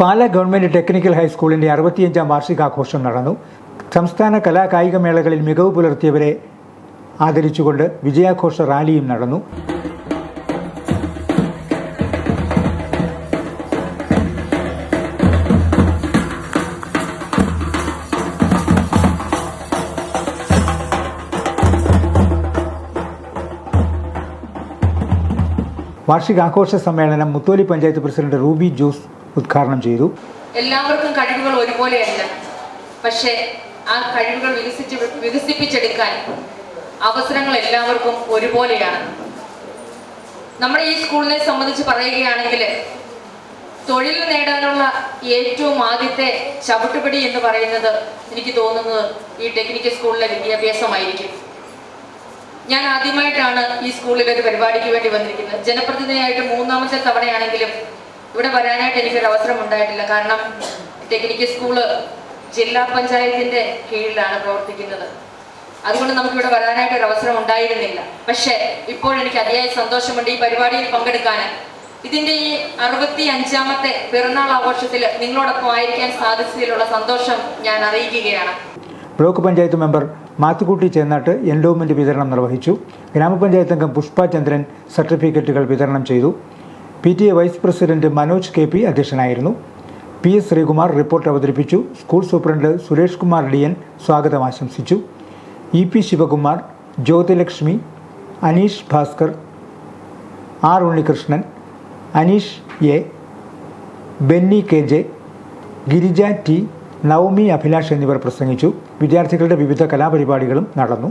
പാല government technical ഹൈസ്കൂളിന്റെ അറുപത്തിയഞ്ചാം വാർഷികാഘോഷം നടന്നു. സംസ്ഥാന കലാ കായിക മേളകളിൽ മികവ് പുലർത്തിയവരെ ആദരിച്ചുകൊണ്ട് വിജയാഘോഷ റാലിയും നടന്നു. വാർഷികാഘോഷ സമ്മേളനം മുത്തോലി പഞ്ചായത്ത് പ്രസിഡന്റ് റൂബി ജോസ് ഉദ്ഘാടനം ചെയ്തു. എല്ലാവർക്കും കഴിവുകൾ ഒരുപോലെയല്ല. പക്ഷേ ആ കഴിവുകൾ വികസിച്ച് വികസിപ്പിച്ചെടുക്കാൻ അവസരങ്ങൾ എല്ലാവർക്കും ഒരുപോലെയാണ്. നമ്മുടെ ഈ സ്കൂളിനെ സംബന്ധിച്ച് പറയുകയാണെങ്കിൽ തൊഴിൽ നേടാനുള്ള ഏറ്റവും ആദ്യത്തെ ചവിട്ടുപടി എന്ന് പറയുന്നത് എനിക്ക് തോന്നുന്നത് ഈ ടെക്നിക്കൽ സ്കൂളിലെ വിദ്യാഭ്യാസമായിരിക്കും. ഞാൻ ആദ്യമായിട്ടാണ് ഈ സ്കൂളിൽ ഒരു പരിപാടിക്ക് വേണ്ടി വന്നിരിക്കുന്നത്. ജനപ്രതിനിധിയായിട്ട് മൂന്നാമത്തെ തവണയാണെങ്കിലും ഇവിടെ വരാനായിട്ട് എനിക്കൊരു അവസരം ഉണ്ടായിട്ടില്ല. കാരണം ടെക്നിക്കൽ സ്കൂൾ ജില്ലാ പഞ്ചായത്തിന്റെ കീഴിലാണ് പ്രവർത്തിക്കുന്നത്. അതുകൊണ്ട് നമുക്ക് ഇവിടെ വരാനായിട്ട് ഒരു അവസരം ഉണ്ടായിരുന്നില്ല. പക്ഷേ ഇപ്പോൾ എനിക്ക് അതിയായ സന്തോഷമുണ്ട് ഈ പരിപാടിയിൽ പങ്കെടുക്കാൻ. ഇതിന്റെ ഈ അറുപത്തി അഞ്ചാമത്തെ പിറന്നാൾ ആഘോഷത്തിൽ നിങ്ങളോടൊപ്പം ആയിരിക്കാൻ സാധിച്ചതിലുള്ള സന്തോഷം ഞാൻ അറിയിക്കുകയാണ്. Block panchayat member Mathukutty Chennattu endowment വിതരണം നിർവഹിച്ചു. ഗ്രാമപഞ്ചായത്ത് അംഗം പുഷ്പ ചന്ദ്രൻ സർട്ടിഫിക്കറ്റുകൾ വിതരണം ചെയ്തു. P T A vice president Manoj K P അധ്യക്ഷനായിരുന്നു. പി എസ് ശ്രീകുമാർ റിപ്പോർട്ട് അവതരിപ്പിച്ചു. School superintendent Suresh Kumar D N സ്വാഗതം ആശംസിച്ചു. E P Sivakumar Jyothilakshmi Aneesh Bhaskar R Unnikrishnan Aneesh A Benny K J Girija T Navami Abhilash എന്നിവർ പ്രസംഗിച്ചു. വിദ്യാർത്ഥികളുടെ വിവിധ കലാപരിപാടികളും നടന്നു.